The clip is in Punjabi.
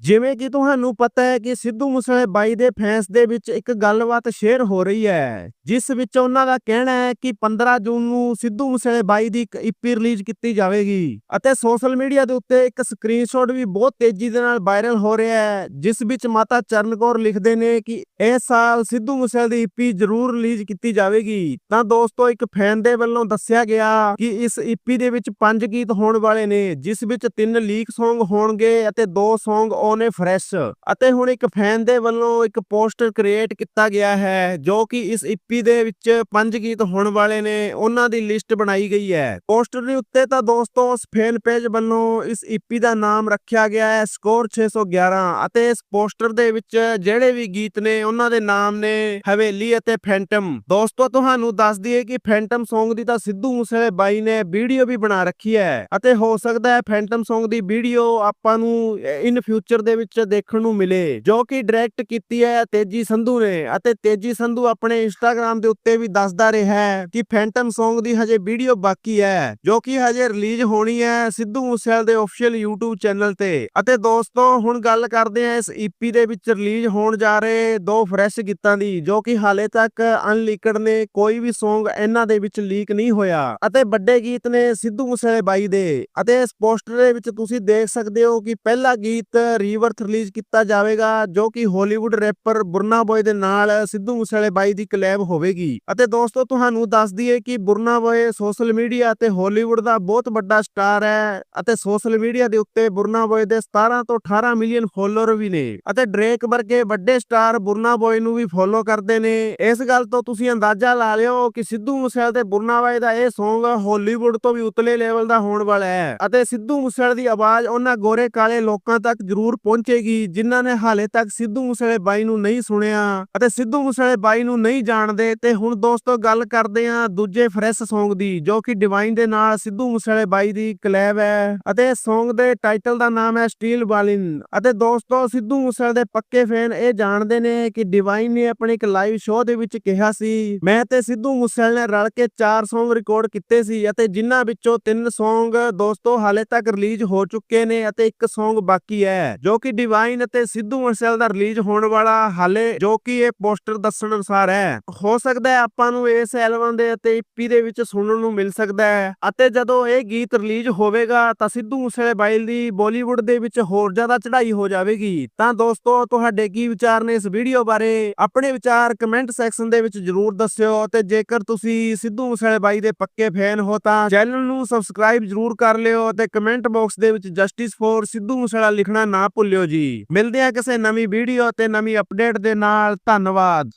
ਜਿਵੇਂ ਕਿ ਤੁਹਾਨੂੰ ਪਤਾ ਹੈ ਕਿ ਸਿੱਧੂ ਮੂਸੇਵਾਲੇ ਬਾਈ ਦੇ ਫੈਨਸ ਦੇ ਵਿੱਚ ਇੱਕ ਗੱਲਬਾਤ ਸ਼ੇਅਰ ਹੋ ਰਹੀ ਹੈ, ਜਿਸ ਵਿੱਚ ਉਹਨਾਂ ਦਾ ਕਹਿਣਾ ਹੈ ਕਿ 15 ਜੂਨ ਨੂੰ ਸਿੱਧੂ ਮੂਸੇਵਾਲੇ ਬਾਈ ਦੀ ਇੱਕ ਈਪੀ ਰਿਲੀਜ਼ ਕੀਤੀ ਜਾਵੇਗੀ ਅਤੇ ਸੋਸ਼ਲ ਮੀਡੀਆ ਦੇ ਉੱਤੇ ਇੱਕ ਸਕਰੀਨਸ਼ਾਟ ਵੀ ਬਹੁਤ ਤੇਜ਼ੀ ਦੇ ਨਾਲ ਵਾਇਰਲ ਹੋ ਰਿਹਾ ਹੈ, ਜਿਸ ਵਿੱਚ ਮਾਤਾ ਚਰਨ ਕੌਰ ਲਿਖਦੇ ਨੇ ਕਿ ਇਸ ਸਾਲ ਸਿੱਧੂ ਮੂਸੇਵਾਲੇ ਦੀ ਈਪੀ ਜ਼ਰੂਰ ਰਿਲੀਜ਼ ਕੀਤੀ ਜਾਵੇਗੀ। ਤਾਂ ਦੋਸਤੋ, ਇੱਕ ਫੈਨ ਦੇ ਵੱਲੋਂ ਦੱਸਿਆ ਗਿਆ ਕਿ ਇਸ ਈਪੀ ਦੇ ਵਿੱਚ ਪੰਜ ਗੀਤ ਹੋਣ ਵਾਲੇ ਨੇ, ਜਿਸ ਵਿੱਚ ਤਿੰਨ ਲੀਕ Song ਹੋਣਗੇ ਅਤੇ ਦੋ Song ਆਉਣੇ ਫਰੈਸ਼ ਅਤੇ ਹੁਣ ਇੱਕ ਫੈਨ ਦੇ ਵੱਲੋਂ ਇੱਕ ਪੋਸਟਰ ਕ੍ਰੀਏਟ ਕੀਤਾ ਗਿਆ ਹੈ, ਜੋ ਕਿ ਇਸ ਈਪੀ ਦੇ ਵਿੱਚ ਪੰਜ ਗੀਤ ਹੋਣ ਵਾਲੇ ਨੇ, ਉਹਨਾਂ ਦੀ ਲਿਸਟ ਬਣਾਈ ਗਈ ਹੈ। ਪੋਸਟਰ ਦੇ ਉੱਤੇ ਤਾਂ ਦੋਸਤੋ ਉਸ ਫੈਨ ਪੇਜ ਵੱਲੋਂ ਇਸ ਈਪੀ ਦਾ ਨਾਮ ਰੱਖਿਆ ਗਿਆ ਹੈ ਸਕੋਰ 611 ਅਤੇ ਇਸ ਪੋਸਟਰ ਦੇ ਵਿੱਚ ਜਿਹੜੇ ਵੀ ਗੀਤ ਨੇ, ਉਹਨਾਂ ਦੇ ਨਾਮ ਨੇ ਹਵੇਲੀ ਅਤੇ ਫੈਂਟਮ ਦੋਸਤੋ ਤੁਹਾਨੂੰ ਦੱਸ ਦਈਏ ਕਿ ਫੈਂਟਮ Song ਦੀ ਤਾਂ ਸਿੱਧੂ ਮੂਸੇਵਾਲੇ ਬਾਈ ਨੇ ਵੀਡੀਓ ਵੀ ਬਣਾ ਰੱਖੀ ਹੈ ਅਤੇ ਹੋ ਸਕਦਾ ਹੈ ਫੈਂਟਮ Song ਦੀ ਵੀਡੀਓ ਆਪਾਂ ਨੂੰ ਇਨ ਫਿਊਚਰ ਦੇ ਵਿੱਚ ਦੇਖਣ ਨੂੰ ਮਿਲੇ, ਜੋ ਕਿ ਡਾਇਰੈਕਟ ਕੀਤੀ ਹੈ ਤੇਜੀ ਸੰਧੂ ਨੇ ਅਤੇ ਤੇਜੀ ਸੰਧੂ ਆਪਣੇ ਇੰਸਟਾਗ੍ਰam ਦੇ ਉੱਤੇ ਵੀ ਦੱਸਦਾ ਰਿਹਾ ਹੈ ਕਿ ਫੈਂਟਮ Song ਦੀ ਹਜੇ ਵੀਡੀਓ ਬਾਕੀ ਹੈ, ਜੋ ਕਿ ਹਜੇ ਰਿਲੀਜ਼ ਹੋਣੀ ਹੈ ਸਿੱਧੂ ਮੂਸੇਵਾਲੇ ਦੇ ਅਫੀਸ਼ੀਅਲ YouTube ਚੈਨਲ ਤੇ। ਅਤੇ ਦੋਸਤੋ, ਹੁਣ ਗੱਲ ਕਰਦੇ ਹਾਂ ਇਸ EP ਦੇ ਵਿੱਚ ਰਿਲੀਜ਼ ਹੋਣ ਜਾ ਰਹੇ ਦੋ ਫਰੈਸ਼ ਗੀਤਾਂ ਦੀ, ਜੋ ਕਿ ਹਾਲੇ ਤੱਕ ਅਨਲੀਕਡ ਨੇ, ਕੋਈ ਵੀ Song ਇਹਨਾਂ ਦੇ ਵਿੱਚ ਲੀਕ ਨਹੀਂ ਹੋਇਆ। ਅਤੇ ਵੱਡੇ ਗੀਤ ਨੇ ਸਿੱਧੂ ਮੂਸੇਵਾਲੇ ਬਾਈ ਦੇ। ਅਤੇ ਇਸ ਪੋਸਟਰ ਦੇ ਵਿੱਚ ਤੁਸੀਂ ਦੇਖ ਸਕਦੇ ਹੋ ਕਿ ਪਹਿਲਾ ਗੀਤ ਰੀਵਰਥ ਰਿਲੀਜ਼ ਕੀਤਾ ਜਾਵੇਗਾ, ਜੋ ਕਿ ਹਾਲੀਵੁੱਡ ਰੈਪਰ ਬੁਰਨਾ ਬੋਏ ਦੇ ਨਾਲ ਸਿੱਧੂ ਮੂਸੇਵਾਲੇ ਬਾਈ ਦੀ ਕਲੈਬ ਹੋਵੇਗੀ। ਅਤੇ ਦੋਸਤੋ, ਤੁਹਾਨੂੰ ਦੱਸ ਦਈਏ ਕਿ ਬੁਰਨਾ ਬੋਏ ਸੋਸ਼ਲ ਮੀਡੀਆ ਤੇ ਹਾਲੀਵੁੱਡ ਦਾ ਬਹੁਤ ਵੱਡਾ ਸਟਾਰ ਹੈ ਅਤੇ ਸੋਸ਼ਲ ਮੀਡੀਆ ਦੇ ਉੱਤੇ ਬੁਰਨਾ ਬੋਏ ਦੇ 17 ਤੋਂ 18 ਮਿਲੀਅਨ ਫੋਲੋਅਰ ਵੀ ਨੇ। ਅਤੇ ਡ੍ਰੇਕ ਵਰਗੇ ਵੱਡੇ ਸਟਾਰ ਬੁਰਨਾ ਬੋਏ ਨੂੰ ਵੀ ਫੋਲੋ ਕਰਦੇ ਨੇ। ਇਸ ਗੱਲ ਤੋਂ ਤੁਸੀਂ ਅੰਦਾਜ਼ਾ ਲਾ ਲਿਓ ਕਿ ਸਿੱਧੂ ਮੂਸੇਵਾਲੇ ਤੇ ਬੁਰਨਾ ਬੋਏ ਦਾ ਇਹ ਸੌਂਗ ਹਾਲੀਵੁੱਡ ਤੋਂ ਵੀ ਉਤਲੇ ਲੈਵਲ ਦਾ ਹੋਣ ਵਾਲਾ ਹੈ। ਅਤੇ ਸਿੱਧੂ ਮੂਸੇਵਾਲੇ ਦੀ ਆਵਾਜ਼ ਉਹਨਾਂ ਗੋਰੇ ਕਾਲੇ ਲੋਕਾਂ ਤੱਕ ਜ਼ਰੂਰ ਪਹੁੰਚੇਗੀ ਜਿਨ੍ਹਾਂ ਨੇ ਹਾਲੇ ਤੱਕ ਸਿੱਧੂ ਮੂਸੇਵਾਲੇ ਬਾਈ ਨੂੰ ਨਹੀਂ ਸੁਣਿਆ ਅਤੇ ਸਿੱਧੂ ਮੂਸੇਵਾਲੇ ਬਾਈ ਨੂੰ ਨਹੀਂ ਜਾਣਦੇ, ਤੇ ਹੁਣ ਦੋਸਤੋ ਗੱਲ ਕਰਦੇ ਹਾਂ ਦੂਜੇ ਫਰੈਸ਼ Song ਦੀ, ਜੋ ਕਿ ਡਿਵਾਈਨ ਦੇ ਨਾਲ ਸਿੱਧੂ ਮੂਸੇਵਾਲੇ ਬਾਈ ਦੀ ਕਲੈਬ ਹੈ ਅਤੇ Song ਦੇ ਟਾਈਟਲ ਦਾ ਨਾਮ ਹੈ ਸਟੀਲ ਬਾਲਿਨ ਅਤੇ ਦੋਸਤੋ ਸਿੱਧੂ ਮੂਸੇਵਾਲੇ ਦੇ ਪੱਕੇ ਫੈਨ ਇਹ ਜਾਣਦੇ ਨੇ ਕਿ ਡਿਵਾਈਨ ਨੇ ਆਪਣੇ ਇੱਕ ਲਾਈਵ ਸ਼ੋਅ ਦੇ ਵਿੱਚ ਕਿਹਾ ਸੀ, ਮੈਂ ਤੇ ਸਿੱਧੂ ਮੂਸੇਵਾਲੇ ਨੇ ਰਲ ਕੇ 4 Song ਰਿਕਾਰਡ ਕੀਤੇ ਸੀ ਅਤੇ ਜਿਨ੍ਹਾਂ ਵਿੱਚੋਂ ਤਿੰਨ Song ਦੋਸਤੋ ਹਾਲੇ ਤੱਕ ਰਿਲੀਜ਼ ਹੋ ਚੁੱਕੇ ਨੇ ਅਤੇ ਇੱਕ Song ਬਾਕੀ ਹੈ ਜੋ ਕਿ ਡਿਵਾਈਨ ਅਤੇ ਸਿੱਧੂ ਮੂਸੇਵਾਲੇ ਦਾ ਰਿਲੀਜ਼ ਹੋਣ ਵਾਲਾ ਹਾਲੇ ਜੋ ਕਿ ਇਹ ਪੋਸਟਰ ਦੱਸਣ ਅਨੁਸਾਰ ਹੈ। ਹੋ ਸਕਦਾ ਹੈ ਆਪਾਂ ਨੂੰ ਇਸ ਐਲਬਮ ਦੇ ਅਤੇ EP ਦੇ ਵਿੱਚ ਸੁਣਨ ਨੂੰ ਮਿਲ ਸਕਦਾ ਹੈ ਅਤੇ ਜਦੋਂ ਇਹ ਗੀਤ ਰਿਲੀਜ਼ ਹੋਵੇਗਾ ਤਾਂ ਸਿੱਧੂ ਮੂਸੇਵਾਲੇ ਬਾਈ ਦੀ ਬਾਲੀਵੁੱਡ ਦੇ ਵਿੱਚ ਹੋਰ ਜ਼ਿਆਦਾ ਚੜ੍ਹਾਈ ਹੋ ਜਾਵੇਗੀ। ਤਾਂ ਦੋਸਤੋ, ਤੁਹਾਡੇ ਕੀ ਵਿਚਾਰ ਨੇ ਇਸ ਵੀਡੀਓ ਬਾਰੇ? ਆਪਣੇ ਵਿਚਾਰ ਕਮੈਂਟ ਸੈਕਸ਼ਨ ਦੇ ਵਿੱਚ ਜਰੂਰ ਦੱਸਿਓ ਅਤੇ ਜੇਕਰ ਤੁਸੀਂ ਸਿੱਧੂ ਮੂਸੇਵਾਲੇ ਬਾਈ ਦੇ ਪੱਕੇ ਫੈਨ ਹੋ ਤਾਂ ਚੈਨਲ ਨੂੰ ਸਬਸਕ੍ਰਾਈਬ ਜਰੂਰ ਕਰ ਲਿਓ ਅਤੇ ਕਮੈਂਟ ਬਾਕਸ ਦੇ ਵਿੱਚ ਜਸਟਿਸ ਫੋਰ ਸਿੱਧੂ ਮੂਸੇਵਾਲਾ ਲਿਖਣਾ ਨਾ ਭੁੱਲਿਓ ਜੀ। ਮਿਲਦੇ ਆ ਕਿਸੇ ਨਵੀਂ ਵੀਡੀਓ ਤੇ ਨਵੀਂ ਅਪਡੇਟ ਦੇ ਨਾਲ। ਧੰਨਵਾਦ।